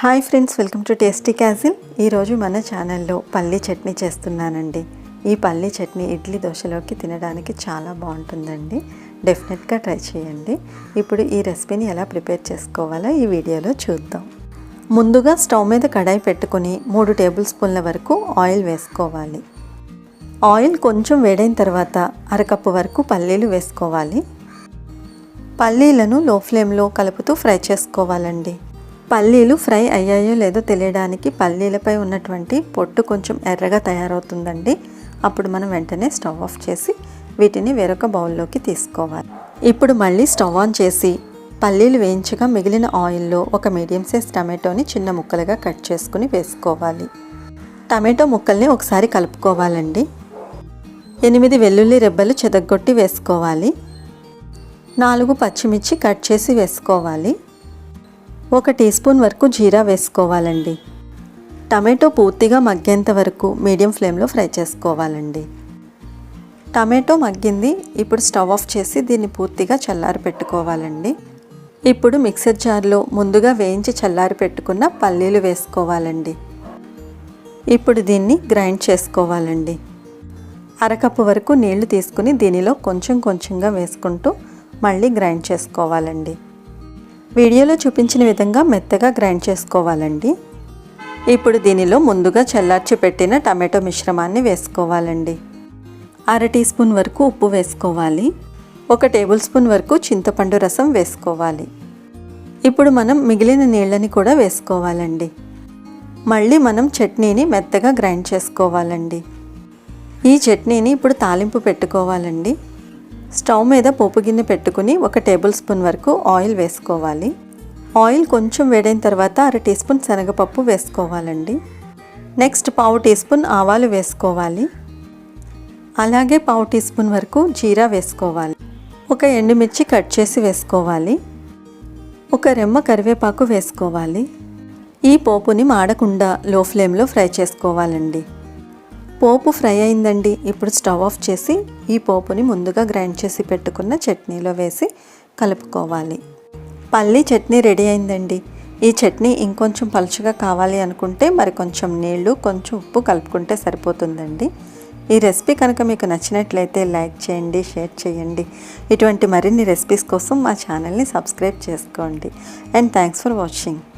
Hi friends welcome to tasty castle ఈరోజు మన ఛానల్లో పల్లీ చట్నీ చేస్తున్నానండి. ఈ పల్లీ చట్నీ ఇడ్లీ దోశలోకి తినడానికి చాలా బాగుంటుందండి. డెఫినెట్గా ట్రై చేయండి. ఇప్పుడు ఈ రెసిపీని ఎలా ప్రిపేర్ చేసుకోవాలో ఈ వీడియోలో చూద్దాం. ముందుగా స్టవ్ మీద కడాయి పెట్టుకుని మూడు టేబుల్ స్పూన్ల వరకు ఆయిల్ వేసుకోవాలి. ఆయిల్ కొంచెం వేడైన తర్వాత అరకప్పు వరకు పల్లీలు వేసుకోవాలి. పల్లీలను లో ఫ్లేమ్లో కలుపుతూ ఫ్రై చేసుకోవాలండి. పల్లీలు ఫ్రై అయ్యాయో లేదో తెలియడానికి పల్లీలపై ఉన్నటువంటి పొట్టు కొంచెం ఎర్రగా తయారవుతుందండి. అప్పుడు మనం వెంటనే స్టవ్ ఆఫ్ చేసి వీటిని వేరొక బౌల్లోకి తీసుకోవాలి. ఇప్పుడు మళ్ళీ స్టవ్ ఆన్ చేసి పల్లీలు వేయించగా మిగిలిన ఆయిల్లో ఒక మీడియం సైజ్ టమాటోని చిన్న ముక్కలుగా కట్ చేసుకుని వేసుకోవాలి. టమాటో ముక్కల్ని ఒకసారి కలుపుకోవాలండి. ఎనిమిది వెల్లుల్లి రెబ్బలు చెదగొట్టి వేసుకోవాలి. నాలుగు పచ్చిమిర్చి కట్ చేసి వేసుకోవాలి. ఒక టీ స్పూన్ వరకు జీరా వేసుకోవాలండి. టమాటో పూర్తిగా మగ్గేంత వరకు మీడియం ఫ్లేమ్లో ఫ్రై చేసుకోవాలండి. టమాటో మగ్గింది ఇప్పుడు స్టవ్ ఆఫ్ చేసి దీన్ని పూర్తిగా చల్లారి పెట్టుకోవాలండి. ఇప్పుడు మిక్సర్ జార్లో ముందుగా వేయించి చల్లారి పెట్టుకున్న పల్లీలు వేసుకోవాలండి. ఇప్పుడు దీన్ని గ్రైండ్ చేసుకోవాలండి. అరకప్పు వరకు నీళ్ళు తీసుకుని దీనిలో కొంచెం కొంచెంగా వేసుకుంటూ మళ్ళీ గ్రైండ్ చేసుకోవాలండి. వీడియోలో చూపించిన విధంగా మెత్తగా గ్రైండ్ చేసుకోవాలండి. ఇప్పుడు దీనిలో ముందుగా చల్లార్చి పెట్టిన టమాటో మిశ్రమాన్ని వేసుకోవాలండి. అర టీ స్పూన్ వరకు ఉప్పు వేసుకోవాలి. ఒక టేబుల్ స్పూన్ వరకు చింతపండు రసం వేసుకోవాలి. ఇప్పుడు మనం మిగిలిన నీళ్ళని కూడా వేసుకోవాలండి. మళ్ళీ మనం చట్నీని మెత్తగా గ్రైండ్ చేసుకోవాలండి. ఈ చట్నీని ఇప్పుడు తాలింపు పెట్టుకోవాలండి. స్టవ్ మీద పోపు గిన్నె పెట్టుకుని ఒక టేబుల్ స్పూన్ వరకు ఆయిల్ వేసుకోవాలి. ఆయిల్ కొంచెం వేడైన తర్వాత అర టీ స్పూన్ శనగపప్పు వేసుకోవాలండి. నెక్స్ట్ పావు టీ స్పూన్ ఆవాలు వేసుకోవాలి. అలాగే పావు టీ స్పూన్ వరకు జీరా వేసుకోవాలి. ఒక ఎండుమిర్చి కట్ చేసి వేసుకోవాలి. ఒక రెమ్మ కరివేపాకు వేసుకోవాలి. ఈ పోపుని మాడకుండా లో ఫ్లేమ్లో ఫ్రై చేసుకోవాలండి. పోపు ఫ్రై అయిందండి. ఇప్పుడు స్టవ్ ఆఫ్ చేసి ఈ పోపుని ముందుగా గ్రైండ్ చేసి పెట్టుకున్న చట్నీలో వేసి కలుపుకోవాలి. పల్లీ చట్నీ రెడీ అయిందండి. ఈ చట్నీ ఇంకొంచెం పలుచగా కావాలి అనుకుంటే మరి కొంచెం నీళ్ళు కొంచెం ఉప్పు కలుపుకుంటే సరిపోతుందండి. ఈ రెసిపీ కనుక మీకు నచ్చినట్లయితే లైక్ చేయండి షేర్ చేయండి. ఇటువంటి మరిన్ని రెసిపీస్ కోసం మా ఛానల్ని సబ్స్క్రైబ్ చేసుకోండి. And thanks for watching.